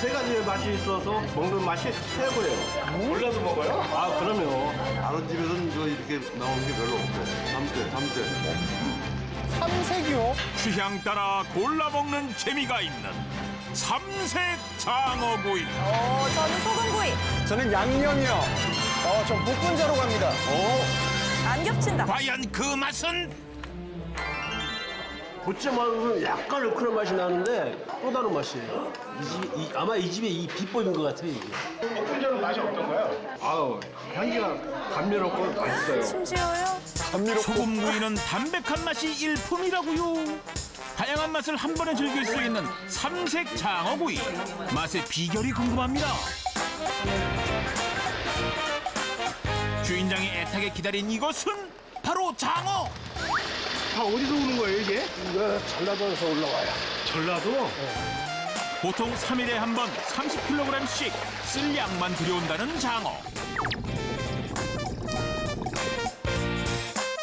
세 가지의 맛이 있어서 먹는 맛이 최고예요. 몰라도 먹어요? 아, 그럼요. 다른 집에서는 저 이렇게 나오는 게 별로 없고 삼대 삼대 삼색이요? 취향 따라 골라 먹는 재미가 있는 삼색 장어구이. 어, 저는 소금구이. 저는 양념이요. 어, 전 복분자로 갑니다. 안 겹친다. 과연 그 맛은? 고추만은 약간 얼큰한 맛이 나는데 또 다른 맛이에요. 이 집, 이- 아마 이 집의 이 비법인 것 같아요, 이게. 볶음자는 맛이 어떤가요? 아우, 향기가 감미롭고 맛있어요. 심지어요. 감미롭고. 소금 구이는 담백한 맛이 일품이라고요. 다양한 맛을 한 번에 즐길 수 있는 삼색 장어 구이. 맛의 비결이 궁금합니다. 주인장이 애타게 기다린 이것은 바로 장어. 다 어디서 오는 거예요, 이게? 이거 전라도에서 올라와요. 전라도? 보통 3일에 한 번 30kg씩 쓸 양만 들여온다는 장어.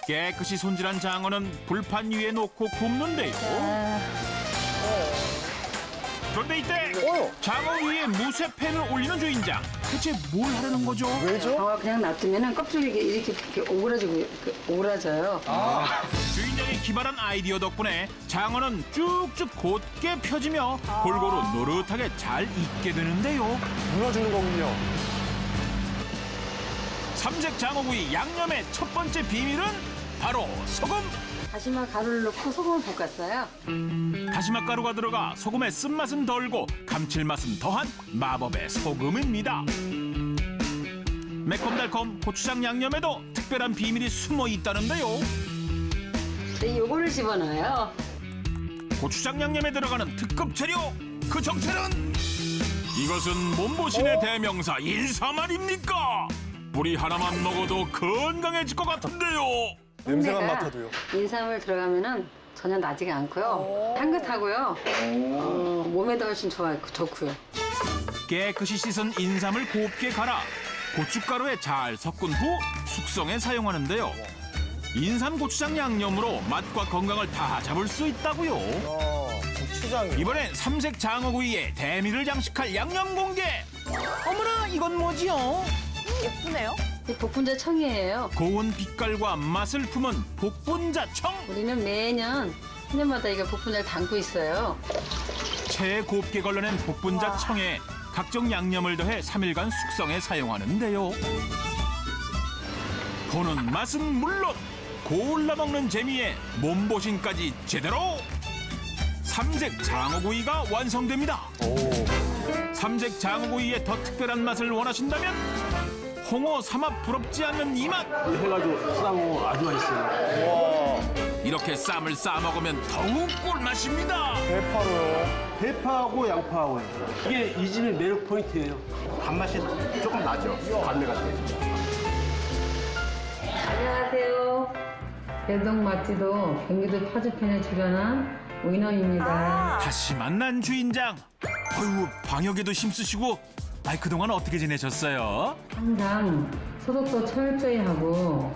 깨끗이 손질한 장어는 불판 위에 놓고 굽는데요. 그런데 이때 어요. 장어 위에 무쇠팬을 올리는 주인장. 대체 뭘 하려는 거죠? 왜죠? 장어 그냥 놔두면은 껍질이 이렇게, 이렇게, 이렇게 오그라지고 이렇게 오그라져요. 주인장의 기발한 아이디어 덕분에 장어는 쭉쭉 곧게 펴지며 골고루 노릇하게 잘 익게 되는데요. 물어주는 거군요. 삼색 장어구이 양념의 첫 번째 비밀은 바로 소금. 다시마 가루를 넣고 소금을 볶았어요. 다시마 가루가 들어가 소금의 쓴맛은 덜고 감칠맛은 더한 마법의 소금입니다. 매콤달콤 고추장 양념에도 특별한 비밀이 숨어 있다는데요. 네, 요거를 집어넣어요. 고추장 양념에 들어가는 특급 재료 그 정체는 이것은 몸보신의 대명사 인삼알입니까? 뿌리 하나만 먹어도 건강해질 것 같은데요. 냄새만 근데가 맡아도요. 인삼을 들어가면은 전혀 나지가 않고요. 향긋하고요. 어, 몸에도 훨씬 좋아, 좋고요. 깨끗이 씻은 인삼을 곱게 갈아 고춧가루에 잘 섞은 후 숙성에 사용하는데요. 인삼 고추장 양념으로 맛과 건강을 다 잡을 수 있다고요. 어, 고추장이. 이번엔 삼색 장어구이에 대미를 장식할 양념 공개. 어머나 이건 뭐지요? 예쁘네요. 이 복분자 청이에요. 고운 빛깔과 맛을 품은 복분자청. 우리는 매년 한 년마다 이거 복분자를 담고 있어요. 채 곱게 걸러낸 복분자청에 각종 양념을 더해 3일간 숙성에 사용하는데요. 보는 맛은 물론 골라 먹는 재미에 몸보신까지 제대로 삼색 장어구이가 완성됩니다. 삼색 장어구이의 더 특별한 맛을 원하신다면 홍어 삼합 부럽지 않는 이 맛 해가지고 싸고 아주 맛있어요. 이렇게 쌈을 싸 먹으면 더욱 꿀맛입니다. 대파로요. 대파하고 양파하고 이게 이 집의 매력 포인트예요. 단맛이 조금 나죠. 감미 같아요. 안녕하세요. 대동 맛지도 경기도 파주편에 출연한 오인원입니다. 다시 만난 주인장. 어휴 방역에도 힘쓰시고. 아이 그동안 어떻게 지내셨어요? 항상 소독도 철저히 하고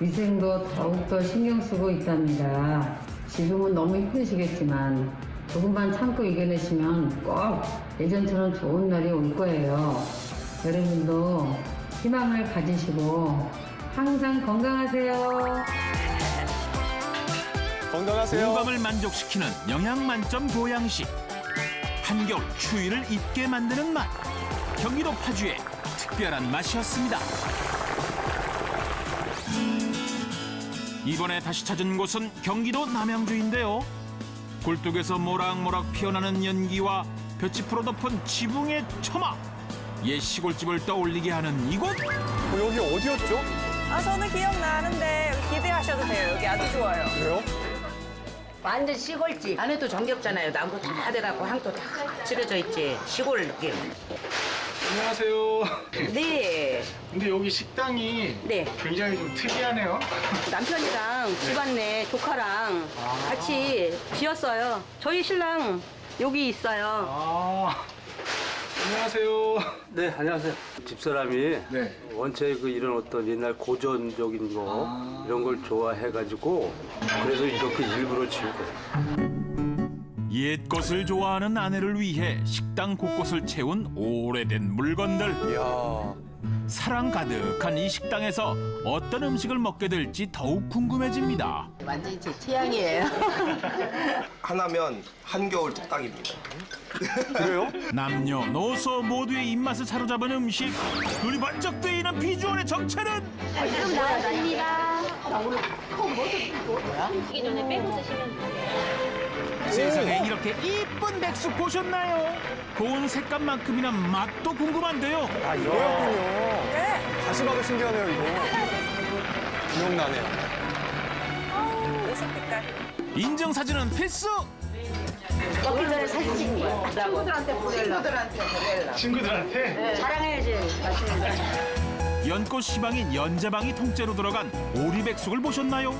위생도 더욱더 신경 쓰고 있답니다. 지금은 너무 힘드시겠지만 조금만 참고 이겨내시면 꼭 예전처럼 좋은 날이 올 거예요. 여러분도 희망을 가지시고 항상 건강하세요. 건강하세요. 공감을 만족시키는 영양 만점 보양식. 한겨울 추위를 잊게 만드는 맛. 경기도 파주의 특별한 맛이었습니다. 이번에 다시 찾은 곳은 경기도 남양주인데요. 굴뚝에서 모락모락 피어나는 연기와 볕이 덮은 지붕의 처마. 옛 시골집을 떠올리게 하는 이곳. 어, 여기 어디였죠? 아, 저는 기억나는데 기대하셔도 돼요. 여기 아주 좋아요. 그래요? 완전 시골집. 안에도 정겹잖아요. 나무 다 돼갖고 향도 다 칠해져 있지. 시골 느낌. 안녕하세요. 네. 근데 여기 식당이 네. 굉장히 좀 특이하네요. 남편이랑 집안내 조카랑 같이 지었어요. 저희 신랑 여기 있어요. 아, 안녕하세요. 네, 안녕하세요. 집사람이 네. 원체 그 이런 어떤 옛날 고전적인 거 이런 걸 좋아해가지고 그래서 이렇게 일부러 지은 거예요. 옛 것을 좋아하는 아내를 위해 식당 곳곳을 채운 오래된 물건들. 이야. 사랑 가득한 이 식당에서 어떤 음식을 먹게 될지 더욱 궁금해집니다. 완전히 제 취향이에요. 하나면 한겨울 뚝딱입니다. 그래요? 남녀노소 모두의 입맛을 사로잡은 음식. 눈이 번쩍 뜨이는 비주얼의 정체는 세상에 이렇게 이쁜 백숙 보셨나요? 고운 색감만큼이나 맛도 궁금한데요. 아, 이거였군요. 다시 봐도 신기하네요, 이거. 기억나네요. 오색 색깔. 인증 사진은 필수. 먹기 전에 사진 찍는 거야. 친구들한테 보내려. 친구들한테 자랑해야지. 맛있는 연꽃 시방인 연자방이 통째로 들어간 오리백숙을 보셨나요?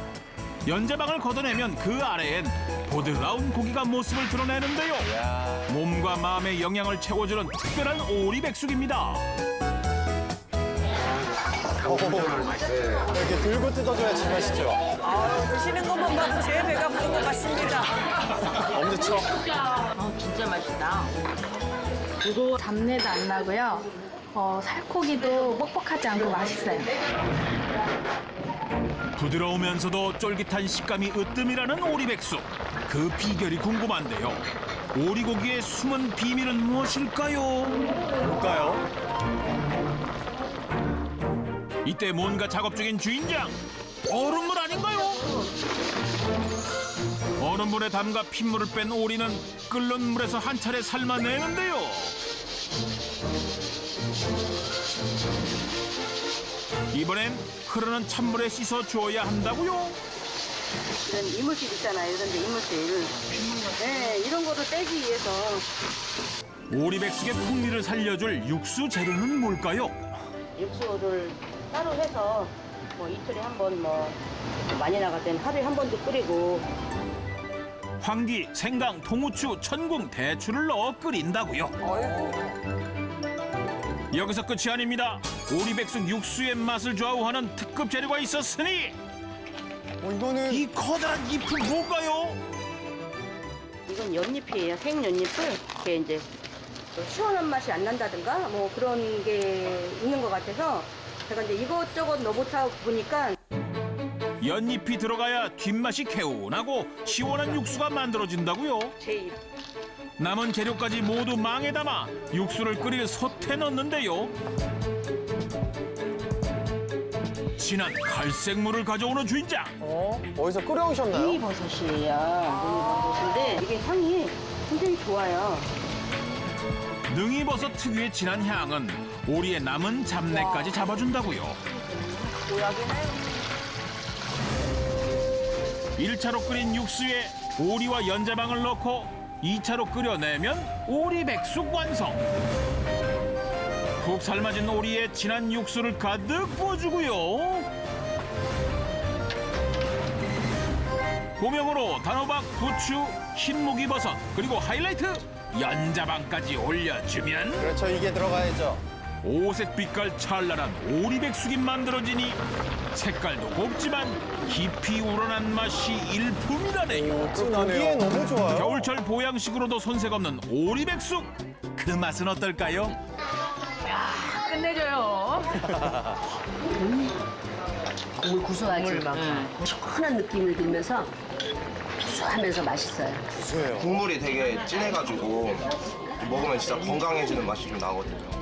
연자방을 걷어내면 그 아래엔 보드라운 고기가 모습을 드러내는데요. 몸과 마음의 영양을 채워주는 특별한 오리백숙입니다. 이렇게 들고 뜯어줘야 제맛이죠. 아, 드시는 것만 봐도 제 배가 부른 것 같습니다. 엄지척. 어, 진짜 맛있다. 잡내도 안 나고요. 어, 살코기도 뻑뻑하지 않고 맛있어요. 부드러우면서도 쫄깃한 식감이 으뜸이라는 오리백숙. 그 비결이 궁금한데요. 오리고기의 숨은 비밀은 무엇일까요? 뭘까요? 이때 뭔가 작업 중인 주인장. 얼음물 아닌가요? 얼음물에 담가 핏물을 뺀 오리는 끓는 물에서 한 차례 삶아내는데요. 이번엔 흐르는 찬물에 씻어 주어야 한다고요? 이런 이물질 있잖아요. 이런 데 이물질. 네, 이런 거를 빼기 위해서 오리백숙의 풍미를 살려줄 육수 재료는 뭘까요? 육수를 따로 해서 뭐 이틀에 한 번 뭐 많이 나갈 때는 하루에 한 번도 끓이고 황기, 생강, 통후추, 천궁, 대추를 넣어 끓인다고요. 여기서 끝이 아닙니다. 오리백숙 육수의 맛을 좌우하는 특급 재료가 있었으니 어, 이거는 이 커다란 잎은 뭘까요? 이건 연잎이에요. 생연잎을 이렇게 이제 또 시원한 맛이 안 난다든가 뭐 그런 게 있는 것 같아서 제가 이제 이것저것 넣어보다 보니까 연잎이 들어가야 뒷맛이 개운하고 시원한 육수가 만들어진다고요. 제 입. 남은 재료까지 모두 망에 담아 육수를 끓일 솥에 넣는데요. 진한 갈색 물을 가져오는 주인장. 어? 어디서 끓여오셨나요? 능이버섯이에요. 능이버섯인데 이게 향이 굉장히 좋아요. 능이버섯 특유의 진한 향은 오리의 남은 잡내까지 잡아준다고요. 보약이네. 1차로 끓인 육수에 오리와 연자방을 넣고 2차로 끓여내면 오리 백숙 완성. 푹 삶아진 오리에 진한 육수를 가득 부어주고요. 고명으로 단호박, 부추, 흰무기 버섯 그리고 하이라이트 연자방까지 올려주면 그렇죠, 이게 들어가야죠. 오색 빛깔 찰랄한 오리백숙이 만들어지니 색깔도 곱지만 깊이 우러난 맛이 일품이라네요. 보기에 너무 좋아요. 겨울철 보양식으로도 손색 없는 오리백숙 그 맛은 어떨까요? 끝내줘요. 국물 구수하지. 시원한 느낌이 들면서 구수하면서 맛있어요. 구수해요. 국물이 되게 진해가지고 먹으면 진짜 건강해지는 맛이 좀 나거든요.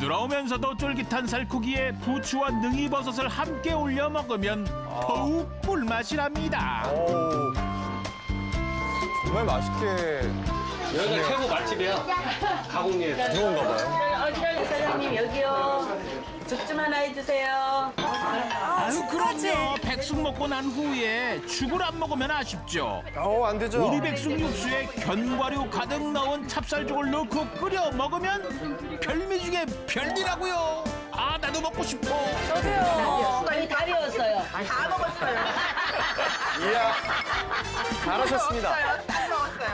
부드러우면서도 쫄깃한 살코기에 부추와 능이버섯을 함께 올려 먹으면 더욱 꿀맛이랍니다. 어우. 정말 맛있게 여기가 최고 맛집이야. 가공리에. 들어온가 봐요. 사장님 여기요. 죽 좀 하나 해주세요. 아유 그럼요. 백숙 먹고 난 후에 죽을 안 먹으면 아쉽죠. 어, 안 되죠. 오리 백숙 육수에 견과류 가득 넣은 찹쌀죽을 넣고 끓여 먹으면 별미 중에 별미라고요. 아 나도 먹고 싶어. 저도요. 빨리 다 배웠어요. 다 먹었어요. 이야. 잘하셨습니다. 다 먹었어요.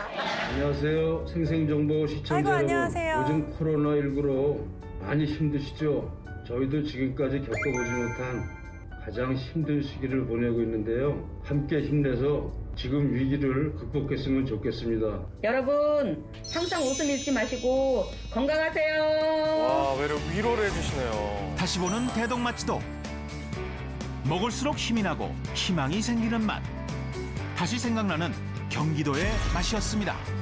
안녕하세요. 생생정보 시청자 아이고, 여러분. 안녕하세요. 요즘 코로나19로 많이 힘드시죠? 저희도 지금까지 겪어보지 못한 가장 힘든 시기를 보내고 있는데요. 함께 힘내서 지금 위기를 극복했으면 좋겠습니다. 여러분 항상 웃음 잃지 마시고 건강하세요. 와, 외로 위로를 해주시네요. 다시 보는 대동마치도 먹을수록 힘이 나고 희망이 생기는 맛. 다시 생각나는 경기도의 맛이었습니다.